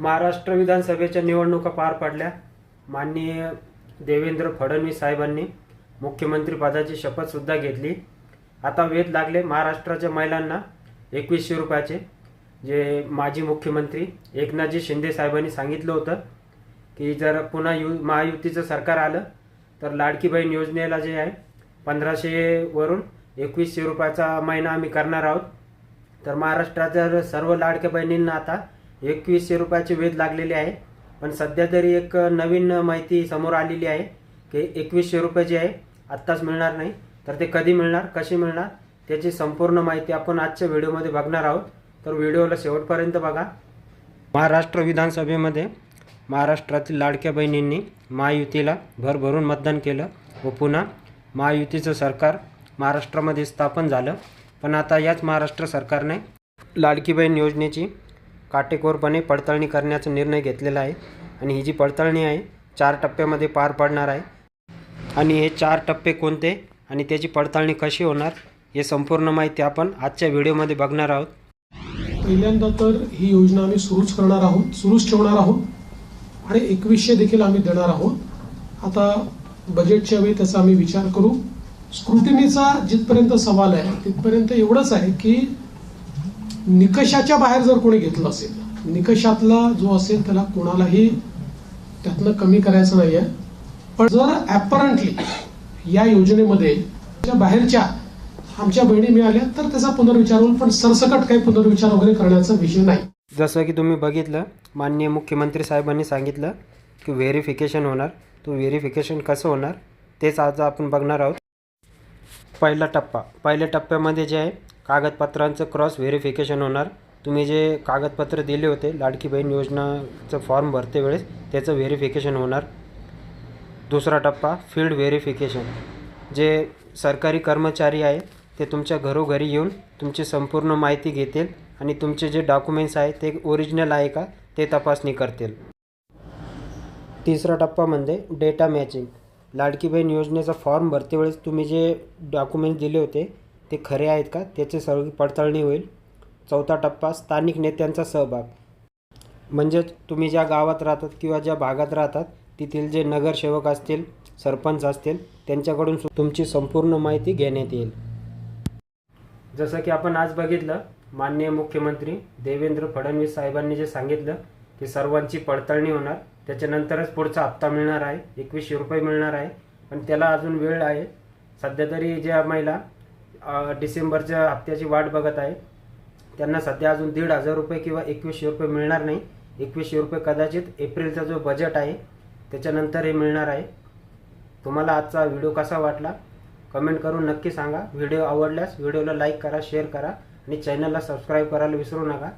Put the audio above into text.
महाराष्ट्र विधानसभेच्या निवडणुका पार पडल्या. माननीय देवेंद्र फडणवीस साहेबांनी मुख्यमंत्रीपदाची शपथसुद्धा घेतली. आता वेध लागले महाराष्ट्राच्या महिलांना एकवीसशे रुपयाचे. जे माजी मुख्यमंत्री एकनाथजी शिंदे साहेबांनी सांगितलं होतं की जर पुन्हा यु महायुतीचं सरकार आलं तर लाडकी बहीण योजनेला जे आहे पंधराशेवरून एकवीसशे रुपयाचा महिना आम्ही करणार आहोत. तर महाराष्ट्राच्या सर्व लाडक्या बहिणींना आता एकवीसशे रुपयाचे वेध लागलेले आहे. पण सध्या तरी एक नवीन माहिती समोर आलेली आहे की एकवीसशे रुपये जे आहे आत्ताच मिळणार नाही. तर ते कधी मिळणार कशी मिळणार त्याची संपूर्ण माहिती आपण आजच्या व्हिडिओमध्ये बघणार आहोत. तर व्हिडिओला शेवटपर्यंत बघा. महाराष्ट्र विधानसभेमध्ये महाराष्ट्रातील लाडक्या बहिणींनी महायुतीला भरभरून मतदान केलं व पुन्हा महायुतीचं सरकार महाराष्ट्रामध्ये स्थापन झालं. पण आता याच महाराष्ट्र सरकारने लाडकी बहीण योजनेची काटेकोरपणे पडताळणी करण्याचा निर्णय घेतलेला आहे आणि ही जी पडताळणी आहे चार टप्प्यामध्ये पार पडणार आहे. आणि हे चार टप्पे कोणते आणि त्याची पडताळणी कशी होणार हे संपूर्ण माहिती आपण आजच्या व्हिडिओमध्ये बघणार आहोत. पहिल्यांदा तर ही योजना आम्ही सुरूच करणार आहोत सुरूच ठेवणार आहोत आणि एकवीसशे देखील आम्ही देणार आहोत. आता बजेटच्या वेळी त्याचा आम्ही विचार करू. स्क्रुटिनीचा जिथपर्यंत सवाल आहे तिथपर्यंत एवढंच आहे की निकषाच्या बाहेर जर कोणी घेतलं असेल निकषातला जो असेल त्याला कोणालाही त्यातनं कमी करायचं नाही आहे पण जर ॲपरंटली या योजनेमध्ये त्या बाहेरच्या आमच्या बहिणी मिळाल्या तर त्याचा पुनर्विचार होईल पण सरसकट काही पुनर्विचार वगैरे करण्याचा विषय नाही. जसं की तुम्ही बघितलं माननीय मुख्यमंत्री साहेबांनी सांगितलं की व्हेरिफिकेशन होणार. तो व्हेरिफिकेशन कसं होणार तेच आज आपण बघणार आहोत. पहिला टप्पा. पहिल्या टप्प्यामध्ये जे आहे कागदपत्रांचं क्रॉस व्हेरिफिकेशन होणार. तुम्ही जे कागदपत्र दिले होते लाडकी बहीण योजनाचं फॉर्म भरते वेळेस त्याचं व्हेरिफिकेशन होणार. दुसरा टप्पा फील्ड व्हेरिफिकेशन जे सरकारी कर्मचारी आहे ते तुमच्या घरोघरी येऊन तुमची संपूर्ण माहिती घेतील आणि तुमचे जे डॉक्युमेंट्स आहे ते ओरिजिनल आहे का ते तपासणी करतील. तिसरा टप्पा म्हणजे डेटा मॅचिंग लाडकी बहीण योजनेचा फॉर्म भरते वेळेस तुम्ही जे डॉक्युमेंट्स दिले होते ते खरे आहेत का? त्याची सर्व पडताळणी होईल. चौथा टप्पा स्थानिक नेत्यांचा सहभाग. म्हणजेच तुम्ही ज्या गावात राहतात किंवा ज्या भागात राहतात तेथील जे नगरसेवक असतील सरपंच असतील त्यांच्याकडून सु- तुमची संपूर्ण माहिती घेण्यात येईल. जसं की आपण आज बघितलं माननीय मुख्यमंत्री देवेंद्र फडणवीस साहेबांनी जे सांगितलं की सर्वांची पडताळणी होणार. त्याच्यानंतरच पुढचा हप्ता मिळणार आहे. एकवीसशे रुपये मिळणार आहे. पण त्याला अजून वेळ आहे. सध्या तरी ज्या महिला डिसेंबरच्या हप्त्याची वाट बघत आहे त्यांना सध्या अजून दीड हजार रुपये किंवा एकवीसशे रुपये मिळणार नाही. एकवीसशे रुपये कदाचित एप्रिलचा जो बजेट आहे त्याच्यानंतर हे मिळणार आहे. तुम्हाला आजचा व्हिडिओ कसा वाटला? कमेंट करून नक्की सांगा. व्हिडिओ आवडल्यास व्हिडिओला लाईक करा शेअर करा आणि चॅनलला सबस्क्राईब करायला विसरू नका.